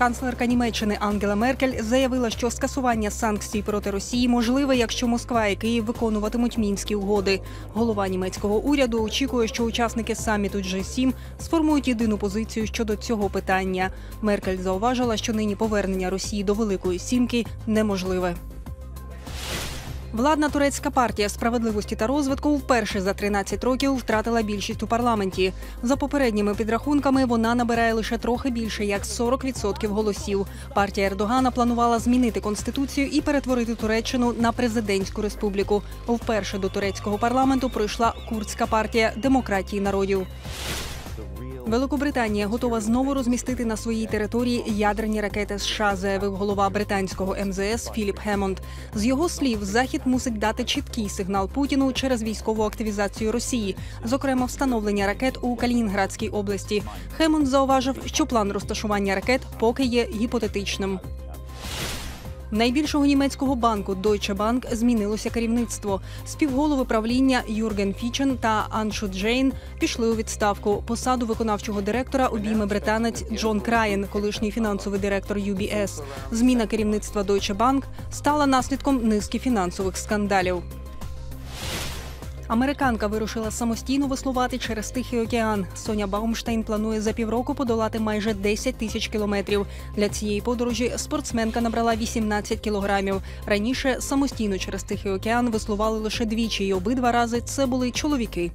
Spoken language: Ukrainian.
Канцлерка Німеччини Ангела Меркель заявила, що скасування санкцій проти Росії можливе, якщо Москва і Київ виконуватимуть мінські угоди. Голова німецького уряду очікує, що учасники саміту G7 сформують єдину позицію щодо цього питання. Меркель зауважила, що нині повернення Росії до Великої Сімки неможливе. Владна турецька партія справедливості та розвитку вперше за 13 років втратила більшість у парламенті. За попередніми підрахунками вона набирає лише трохи більше як 40% голосів. Партія Ердогана планувала змінити конституцію і перетворити Туреччину на президентську республіку. Вперше до турецького парламенту пройшла курдська партія демократії народів. Великобританія готова знову розмістити на своїй території ядерні ракети США, заявив голова британського МЗС Філіп Хемонд. З його слів, захід мусить дати чіткий сигнал Путіну через військову активізацію Росії, зокрема встановлення ракет у Калінінградській області. Хемонд зауважив, що план розташування ракет поки є гіпотетичним. Найбільшого німецького банку Deutsche Bank змінилося керівництво. Співголови правління Юрген Фічен та Аншу Джейн пішли у відставку. Посаду виконавчого директора обійме британець Джон Краєн, колишній фінансовий директор UBS. Зміна керівництва Deutsche Bank стала наслідком низки фінансових скандалів. Американка вирушила самостійно веслувати через Тихий океан. Соня Баумштейн планує за півроку подолати майже 10 тисяч кілометрів. Для цієї подорожі спортсменка набрала 18 кілограмів. Раніше самостійно через Тихий океан веслували лише двічі, і обидва рази це були чоловіки.